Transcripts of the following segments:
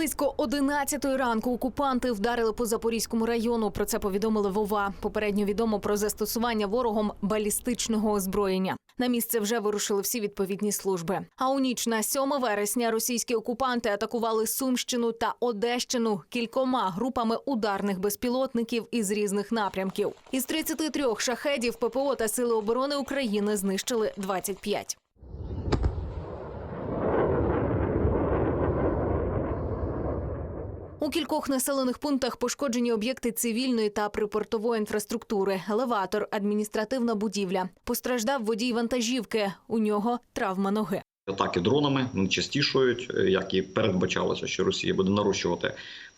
Близько 11 ранку окупанти вдарили по Запорізькому району. Про це повідомили Вова. Попередньо відомо про застосування ворогом балістичного озброєння. На місце вже вирушили всі відповідні служби. А у ніч на 7 вересня російські окупанти атакували Сумщину та Одещину кількома групами ударних безпілотників із різних напрямків. Із 33 шахедів ППО та Сили оборони України знищили 25. У кількох населених пунктах пошкоджені об'єкти цивільної та припортової інфраструктури, елеватор, адміністративна будівля. Постраждав водій вантажівки. У нього травма ноги. Атаки дронами вони частішують, е, як і передбачалося, що Росія буде нарощувати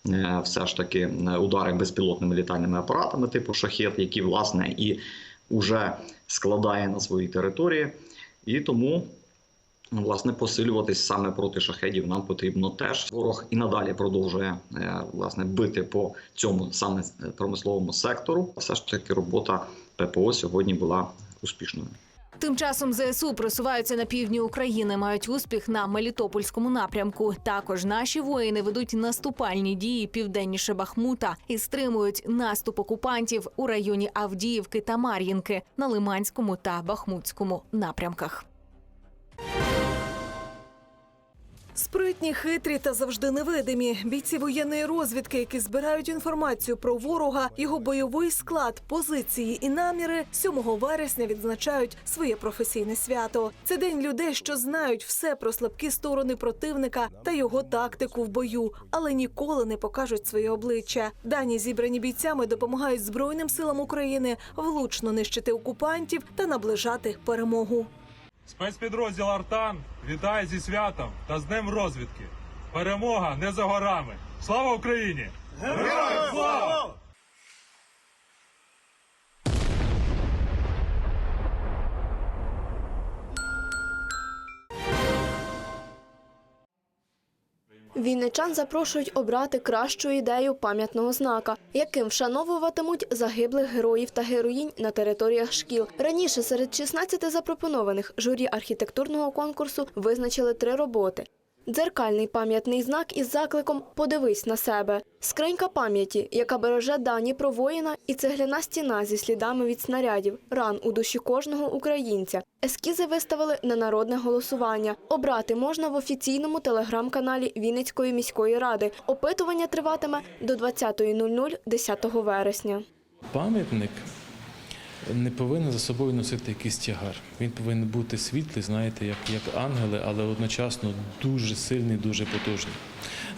е, все ж таки е, удари безпілотними літальними апаратами, типу шахет, які власне і вже складає на своїй території, і тому. Власне, посилюватись саме проти шахедів нам потрібно теж. Ворог і надалі продовжує е, власне бити по цьому саме е, промисловому сектору. Все ж таки, робота ППО сьогодні була успішною. Тим часом ЗСУ просуваються на півдні України, мають успіх на Мелітопольському напрямку. Також наші воїни ведуть наступальні дії південніше Бахмута і стримують наступ окупантів у районі Авдіївки та Мар'їнки на Лиманському та Бахмутському напрямках. Спритні, хитрі та завжди невидимі. Бійці воєнної розвідки, які збирають інформацію про ворога, його бойовий склад, позиції і наміри 7 вересня відзначають своє професійне свято. Це день людей, що знають все про слабкі сторони противника та його тактику в бою, але ніколи не покажуть своє обличчя. Дані зібрані бійцями допомагають Збройним силам України влучно нищити окупантів та наближати перемогу. Спецпідрозділ Артан вітає зі святом та з Днем розвідки. Перемога не за горами. Слава Україні! Героям слава! Вінничан запрошують обрати кращу ідею пам'ятного знака, яким вшановуватимуть загиблих героїв та героїнь на територіях шкіл. Раніше серед 16 запропонованих журі архітектурного конкурсу визначили три роботи. Дзеркальний пам'ятний знак із закликом Подивись на себе, скринька пам'яті, яка береже дані про воїна, і цегляна стіна зі слідами від снарядів, ран у душі кожного українця. Ескізи виставили на народне голосування. Обрати можна в офіційному телеграм-каналі Вінницької міської ради. Опитування триватиме до 20.00 10 вересня. Пам'ятник не повинен за собою носити якийсь тягар. Він повинен бути світлий, знаєте, як, як ангели, але одночасно дуже сильний, дуже потужний.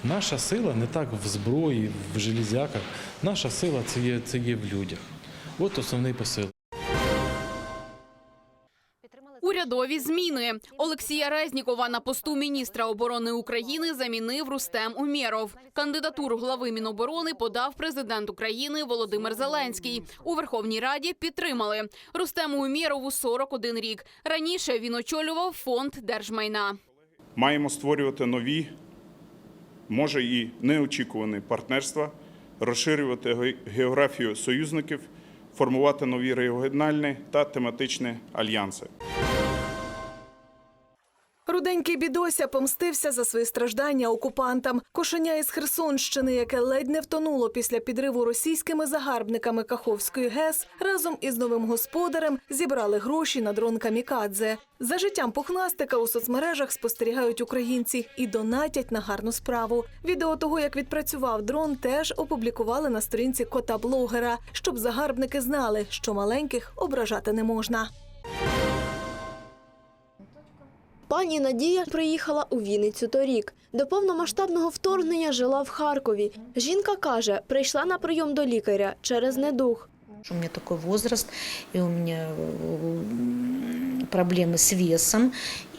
Наша сила не так в зброї, в железяках. Наша сила це є, це є в людях. От основний посил. Урядові зміни Олексія Резнікова на посту міністра оборони України замінив Рустем Умєров. Кандидатуру глави Міноборони подав президент України Володимир Зеленський. У Верховній Раді підтримали Рустему Умєрову 41 рік. Раніше він очолював фонд держмайна. Маємо створювати нові, може і неочікувані партнерства, розширювати ге- географію союзників, формувати нові регіональні та тематичні альянси. Руденький бідося помстився за свої страждання окупантам. Кошеня із Херсонщини, яке ледь не втонуло після підриву російськими загарбниками Каховської ГЕС, разом із новим господарем зібрали гроші на дрон Камікадзе. За життям пухнастика у соцмережах спостерігають українці і донатять на гарну справу. Відео того, як відпрацював дрон, теж опублікували на сторінці кота блогера, щоб загарбники знали, що маленьких ображати не можна. Пані Надія приїхала у Вінницю торік. До повномасштабного вторгнення жила в Харкові. Жінка каже, прийшла на прийом до лікаря через недух. У меня такой возраст, и у меня м, проблемы с весом,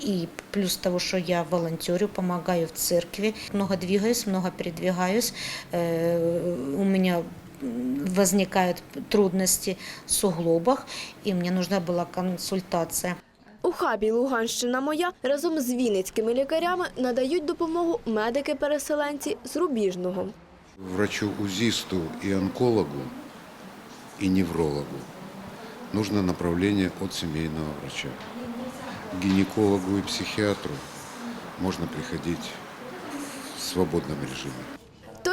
и плюс того, что я волонтерю, помогаю в церкви, много двигаюсь, много передвигаюсь, э, у меня м, возникают трудности в суглобах, и мне нужна была консультация. У хабі Луганщина моя разом з вінницькими лікарями надають допомогу медики-переселенці з Рубіжного. врачу-узисту и онкологу, и неврологу нужно направление от семейного врача. К гинекологу и психиатру можно приходить в свободном режиме.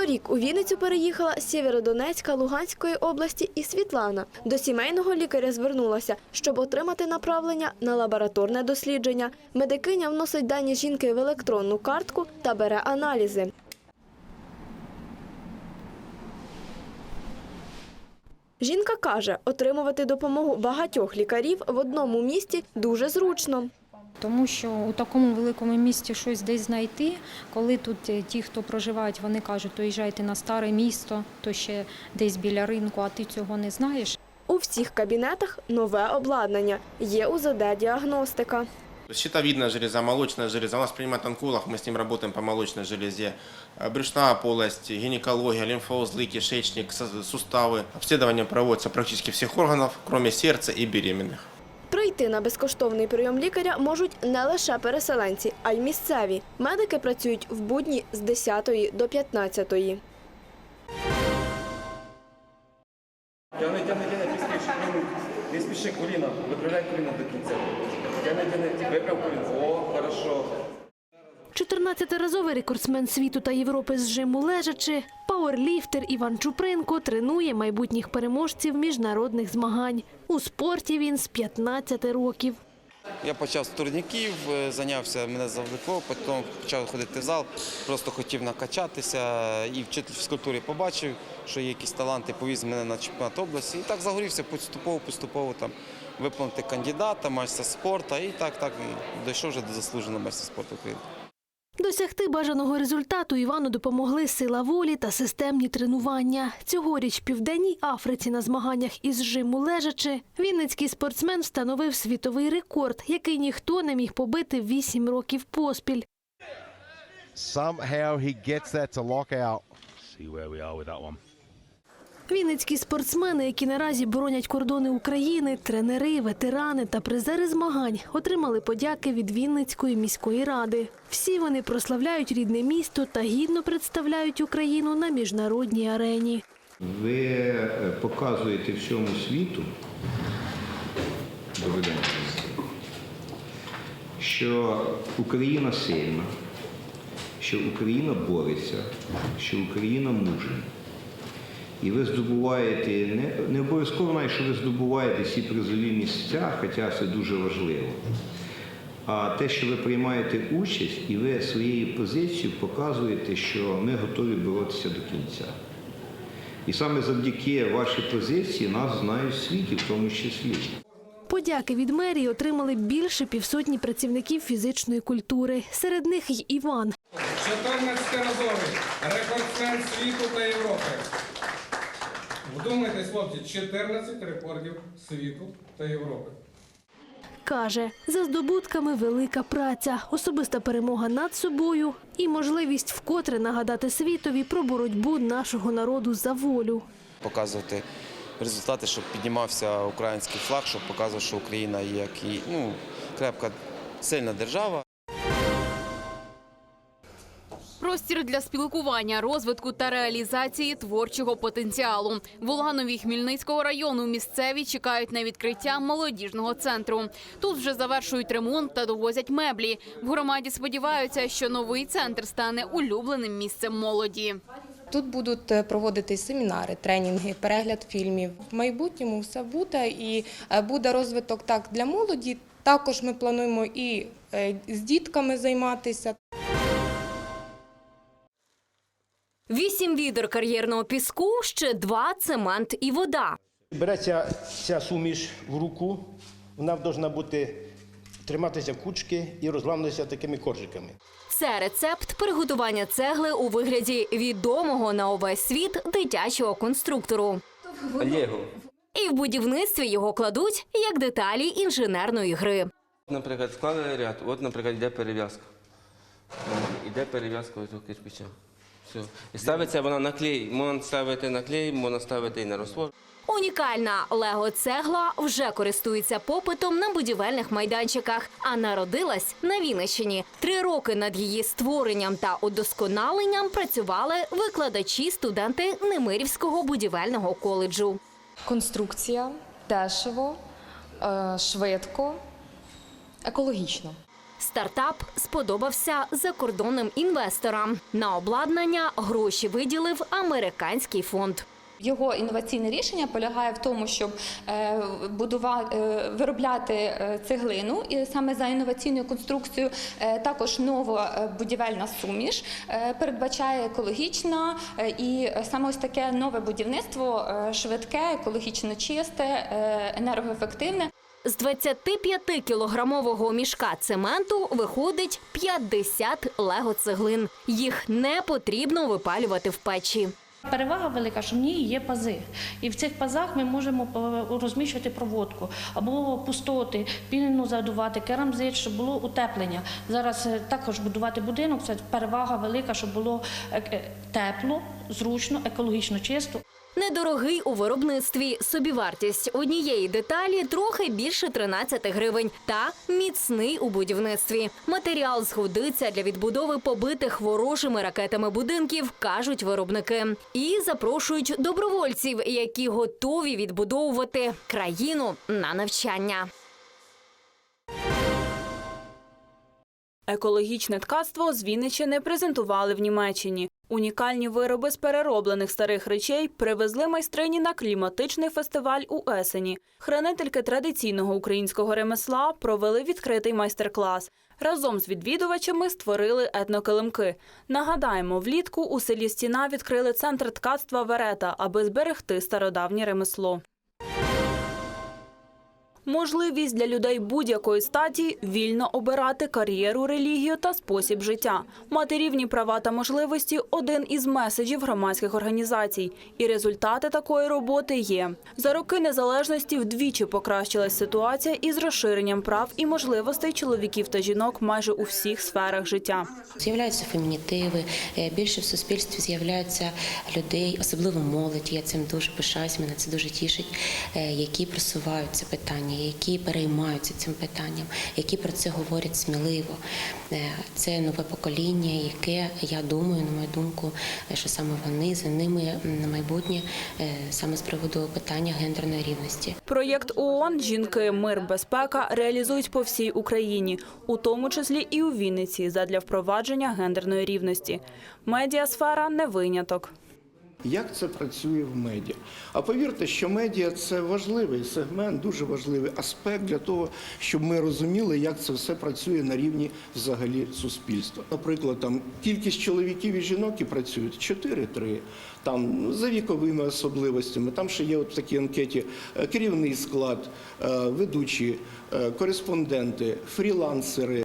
Торік у Вінницю переїхала з Сєвєродонецька, Луганської області і Світлана. До сімейного лікаря звернулася, щоб отримати направлення на лабораторне дослідження. Медикиня вносить дані жінки в електронну картку та бере аналізи. Жінка каже, отримувати допомогу багатьох лікарів в одному місті дуже зручно Тому що у такому великому місті щось десь знайти, коли тут е, ті, хто проживають, вони кажуть, то їжджайте на старе місто, то ще десь біля ринку, а ти цього не знаєш. У всіх кабінетах нове обладнання. Є УЗД-діагностика. Щитовидная железа, молочная железа. У нас принимает онколог, мы с ним работаем по молочной железе. Э, Брюшная полость, гинекология, лимфоузлы, кишечник, со- суставы. Обследование проводится практически всех органов, кроме сердца и беременных. Прийти на безкоштовний прийом лікаря можуть не лише переселенці, а й місцеві. Медики працюють в будні з 10 до 15. Тяни, тяни, тяни, піскіши, не спіши коліна, виправляй коліна до кінця. Тяни, тяни, виправ коліна. О, хорошо. 14-разовий рекордсмен світу та Європи з жиму лежачи, пауерліфтер Іван Чупринко тренує майбутніх переможців міжнародних змагань. У спорті він з 15 років. Я почав з турніків, е, зайнявся, мене завлекло, потім почав ходити в зал, просто хотів накачатися. І вчитель фізкультури побачив, що є якісь таланти, повіз мене на чемпіонат області. І так загорівся поступово, поступово там виповнити кандидата, майстра спорту. І так, так дійшов вже до заслуженого майстра спорту України. Досягти бажаного результату Івану допомогли сила волі та системні тренування. Цьогоріч в Південній Африці на змаганнях із жиму лежачи вінницький спортсмен встановив світовий рекорд, який ніхто не міг побити вісім років поспіль. Somehow he gets that to lock out. See where we are with that one. Вінницькі спортсмени, які наразі боронять кордони України, тренери, ветерани та призери змагань, отримали подяки від Вінницької міської ради. Всі вони прославляють рідне місто та гідно представляють Україну на міжнародній арені. Ви е, показуєте всьому світу, що Україна сильна, що Україна бореться, що Україна мужня. І ви здобуваєте, не, не обов'язково навіть, що ви здобуваєте ці призові місця, хоча це дуже важливо. А те, що ви приймаєте участь і ви своєю позицією показуєте, що ми готові боротися до кінця. І саме завдяки вашій позиції нас знають в світі, в тому числі. Подяки від мерії отримали більше півсотні працівників фізичної культури. Серед них й Іван. 14-разовий рекордсмен світу та Європи. Вдумайтесь, хлопці, 14 рекордів світу та Європи. Каже, за здобутками велика праця, особиста перемога над собою і можливість вкотре нагадати світові про боротьбу нашого народу за волю. Показувати результати, щоб піднімався український флаг, щоб показував, що Україна є як і ну, крепка, сильна держава. Простір для спілкування, розвитку та реалізації творчого потенціалу. В Уланові Хмільницького району місцеві чекають на відкриття молодіжного центру. Тут вже завершують ремонт та довозять меблі. В громаді сподіваються, що новий центр стане улюбленим місцем молоді. Тут будуть е, проводити семінари, тренінги, перегляд фільмів. В майбутньому все буде і е, буде розвиток так для молоді. Також ми плануємо і е, з дітками займатися. Вісім відер кар'єрного піску, ще два цемент і вода. Береться ця суміш в руку, вона повинна бути триматися кучки і розламуватися такими коржиками. Це рецепт приготування цегли у вигляді відомого на увесь світ дитячого конструктору. Лего. І в будівництві його кладуть як деталі інженерної гри. Наприклад, склали ряд, от, наприклад, йде перев'язка. Іде перев'язка цього кирпича. Все. І ставиться вона на клей. Можна ставити на клей, можна ставити і на розтвор. Унікальна лего-цегла вже користується попитом на будівельних майданчиках, а народилась на Вінниччині. Три роки над її створенням та удосконаленням працювали викладачі, студенти Немирівського будівельного коледжу. Конструкція дешево, е, швидко, екологічно. Стартап сподобався закордонним інвесторам. На обладнання гроші виділив американський фонд. Його інноваційне рішення полягає в тому, щоб е, будувати, виробляти е, цеглину і саме за інноваційною конструкцією. Е, Також нова е, будівельна суміш е, передбачає екологічна е, і саме ось таке нове будівництво е, швидке, екологічно чисте, е, енергоефективне. З 25-кілограмового мішка цементу виходить 50 лего-цеглин. Їх не потрібно випалювати в печі. Перевага велика, що в ній є пази. І в цих пазах ми можемо е, розміщувати проводку або пустоти, піну задувати, керамзит, щоб було утеплення. Зараз е, також будувати будинок це перевага велика, щоб було е, тепло, зручно, екологічно чисто. Недорогий у виробництві собівартість однієї деталі трохи більше 13 гривень та міцний у будівництві. Матеріал згодиться для відбудови побитих ворожими ракетами будинків, кажуть виробники, і запрошують добровольців, які готові відбудовувати країну на навчання. Екологічне ткацтво з Вінниччини презентували в Німеччині. Унікальні вироби з перероблених старих речей привезли майстрині на кліматичний фестиваль у Есені. Хранительки традиційного українського ремесла провели відкритий майстер-клас. Разом з відвідувачами створили етнокилимки. Нагадаємо, влітку у селі Стіна відкрили центр ткацтва Верета, аби зберегти стародавнє ремесло. Можливість для людей будь-якої статі вільно обирати кар'єру, релігію та спосіб життя. Мати рівні права та можливості один із меседжів громадських організацій. І результати такої роботи є. За роки незалежності вдвічі покращилась ситуація із розширенням прав і можливостей чоловіків та жінок майже у всіх сферах життя. З'являються фемінітиви, е, більше в суспільстві з'являються людей, особливо молодь. Я цим дуже пишаюсь, мене це дуже тішить, е, які просувають це питання, які переймаються цим питанням, які про це говорять сміливо. Е, Це нове покоління, яке я думаю, на мою думку, е, що саме вони за ними на майбутнє е, саме з приводу питання гендерної рівності. Проєкт ООН Жінки, мир, безпека реалізують по всій Україні, у тому числі і у Вінниці, задля впровадження гендерної рівності. Медіасфера не виняток. Як це працює в медіа? А повірте, що медіа це важливий сегмент, дуже важливий аспект для того, щоб ми розуміли, як це все працює на рівні взагалі суспільства. Наприклад, там кількість чоловіків і жінок, які працюють 4-3, там ну, за віковими особливостями. Там ще є от в анкеті е, керівний склад, е, ведучі, е, кореспонденти, фрілансери.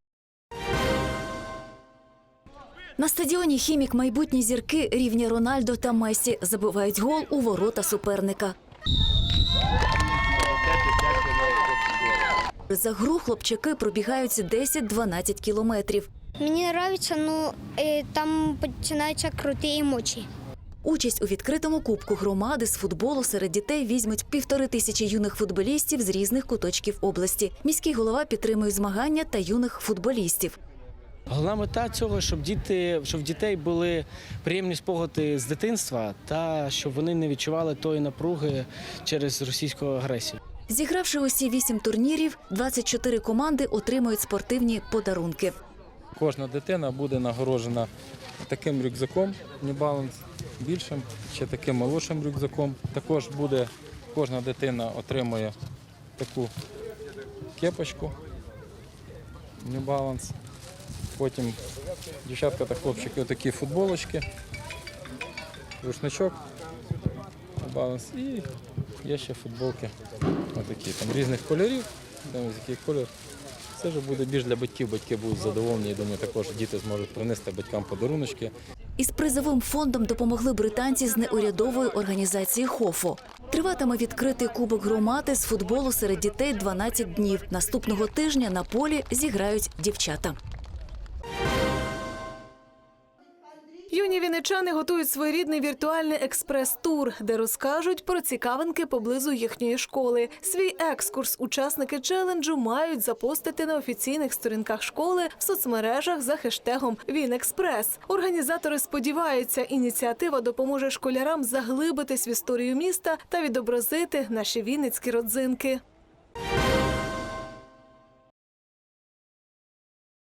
На стадіоні хімік майбутні зірки рівня Рональдо та Месі забивають гол у ворота суперника. За гру хлопчаки пробігають 10-12 кілометрів. Мені подобається, ну е, там починаються круті емоції. Участь у відкритому кубку громади з футболу серед дітей візьмуть півтори тисячі юних футболістів з різних куточків області. Міський голова підтримує змагання та юних футболістів. Головна мета цього, щоб діти, щоб в дітей були приємні спогади з дитинства, та щоб вони не відчували тої напруги через російську агресію. Зігравши усі вісім турнірів, 24 команди отримують спортивні подарунки. Кожна дитина буде нагороджена таким рюкзаком New Balance, більшим, ще таким молодшим рюкзаком. Також буде кожна дитина отримує таку кепочку New Balance. Потім дівчатка та хлопчики отакі футболочки, рушничок Balance і є ще футболки отакі там різних кольорів, там який кольор. Це вже буде більш для батьків. Батьки будуть задоволені. Я думаю, також діти зможуть принести батькам подаруночки. Із призовим фондом допомогли британці з неурядової організації ХОФО. Триватиме відкритий кубок громади з футболу серед дітей 12 днів. Наступного тижня на полі зіграють дівчата. Юні вінничани готують своєрідний віртуальний експрес-тур, де розкажуть про цікавинки поблизу їхньої школи. Свій екскурс учасники челенджу мають запостити на офіційних сторінках школи в соцмережах за хештегом Вінекспрес. Організатори сподіваються, ініціатива допоможе школярам заглибитись в історію міста та відобразити наші вінницькі родзинки.